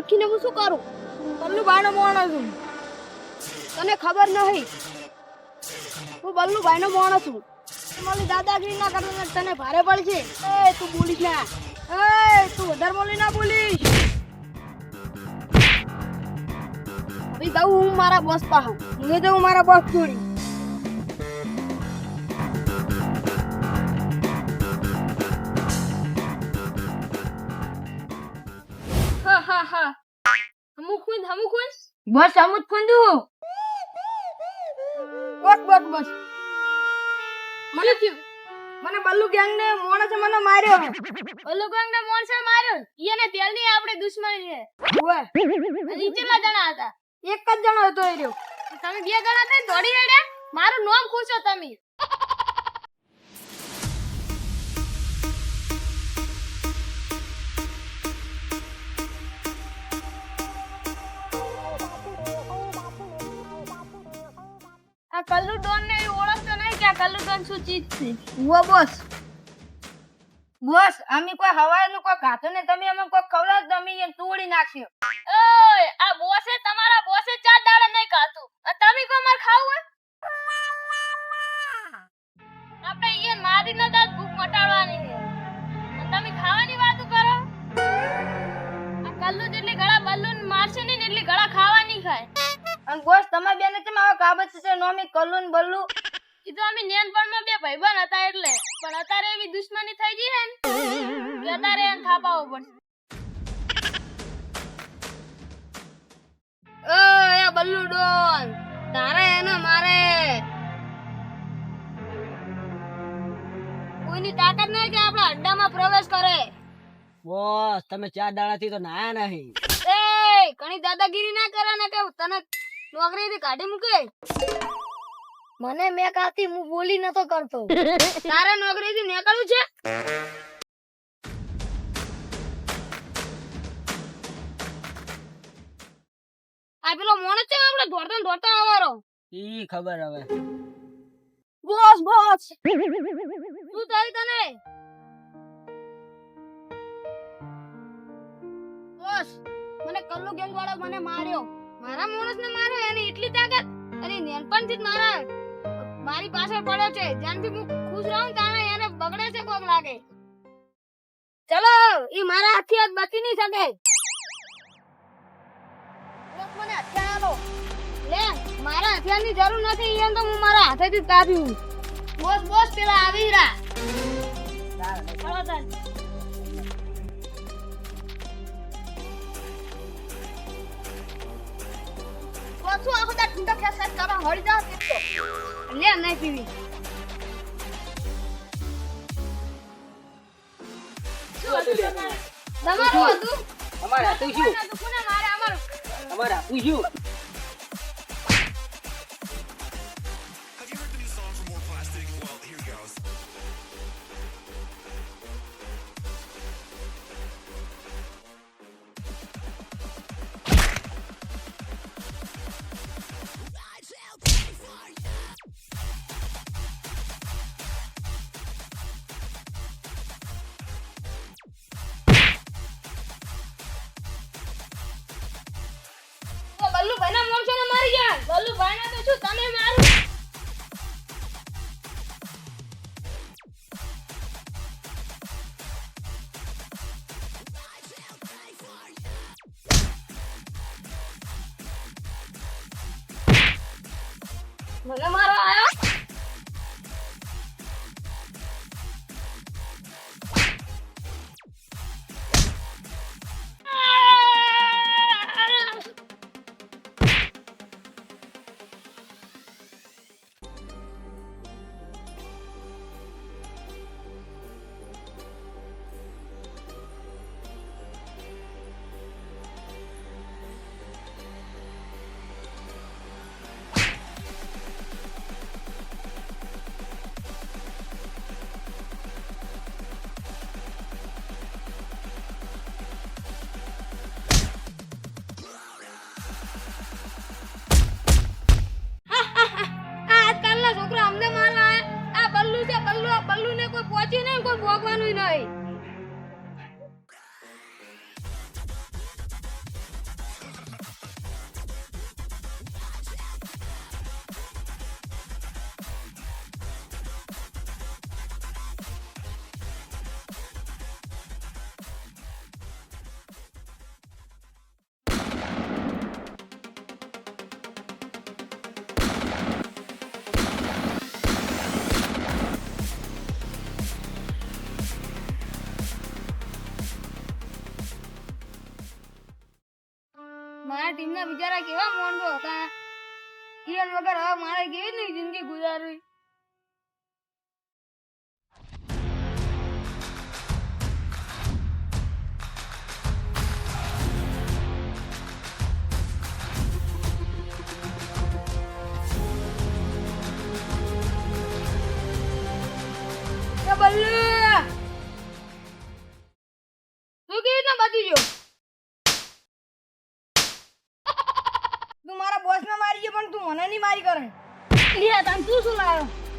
ઓળખીને હું શું કરું? બલ્લુ ભાઈનો મોણો છું. તને ખબર નહીં. હું બલ્લુ ભાઈનો મોણો છું. મારી દાદાગીરી ના કરતા તને ભારે પડશે. એ, તું બોલીશ ના. એ, તું વધારે બોલી ના બોલીશ. હવે જાઉં હું મારા બોસ પાસે. હું જાઉં મારા બોસ જોડી. હા હા. હા હમુક ખુંદ હમુક ખુંદ બસ ખુંદુ બસ બસ બસ મને થયું. મને બલ્લુ ગેંગ ને મોણસે મને માર્યો. ઓલો ગંગ ને મોણસે માર્યો? ઈને તેલની આપણે દુશ્મની છે. ઓય કેટલા જણા હતા? એક જ જણો હતો એ રહ્યો. તમે બે જણા થઈને દોડી હેડ્યા? મારું નામ ખુશો તમે. કલ્લુ ડોન ને ઓળખતો નહીં કે કલ્લુ ડોન શું ચીજ છે. વો બોસ. બોસ અમે કોઈ હવાનું કોઈ ખાતું ને તમે અમે કોઈ ખવડાવ તમે એને તોડી નાખ્યો ઓય આ બોસે તમારા બોસે ચાર દાડા નહીં ખાતું. તમે કો માર ખાવું આપણે એ મારી ન દાત ભૂખ મટાડવાની છે. તમે ખાવાની વાતો કરો? આ કલ્લુ જેટલી ગળા બલ્લુ મારશે નહીં ને એટલી ગળા ખાવાની ખાય. અને તમે બેને કેમ આવા કાબત છે? નોમી કલ્લુન બલ્લુ? ઈ તો અમે નેનપણમાં બે ભાઈબંધ હતા એટલે. પણ અત્યારે એવી દુશ્મની થઈ ગઈ હે ને અત્યારે એને થાપાવો પડશે. ઓય બલ્લુ ડોન તારે એને મારે. કોઈની તાકાત નહીં કે આપણા અડ્ડામાં પ્રવેશ કરે. બોસ તમે ચાર દાડાથી તો નાયા નહીં. એ ઘણી દાદાગીરી ના કરે ને કે તને નોકરીથી કાઢી મૂકે? મને મેં કાતી હું બોલી નતો કરતો. તારે નોકરીથી નીકળવું છે? આ પેલો મોણસ છે આપણે દોડતા દોડતા આવવાનો? ઈ ખબર હવે. Boss boss! તું તારી તને? બોસ મને કલ્લુ ગેંગ વાળો મને માર્યો. મારા માણસને માર્યો એની એટલી તાકાત અને નેનપણથી જ મારા મારી પાછળ પડ્યો છે. જ્યાંથી હું ખુશ રહું તાણે એને બગડે છે કોક લાગે. ચલો ઈ મારા હાથથી આજ બચી નહીં શકે. મને હથિયાર આલો લે મારા હથિયારની જરૂર નથી ઈયન તો હું મારા હાથેથી જ કાપ્યું બોસ બોસ પેલા આવી રહ્યા ચાલો તાન. પાછું આ બધા ઠંડો ખેસ કરવા હળી જાવ તે. લે નહીં પીવી તમારું હતું તમારે? તમારું હતું? અમારે હતું શું? કોને હતું? ને મારી જા અમારે ભાઈ ના તો છું મોણસોને મારું મને બલ્લુભાઈને કેવા મોન તો હતા? હિરલ વગર હવે મારે કેવી જિંદગી ગુજારવી? તું મને નહીં મારી કરે લે તને તું શું લાવ્યો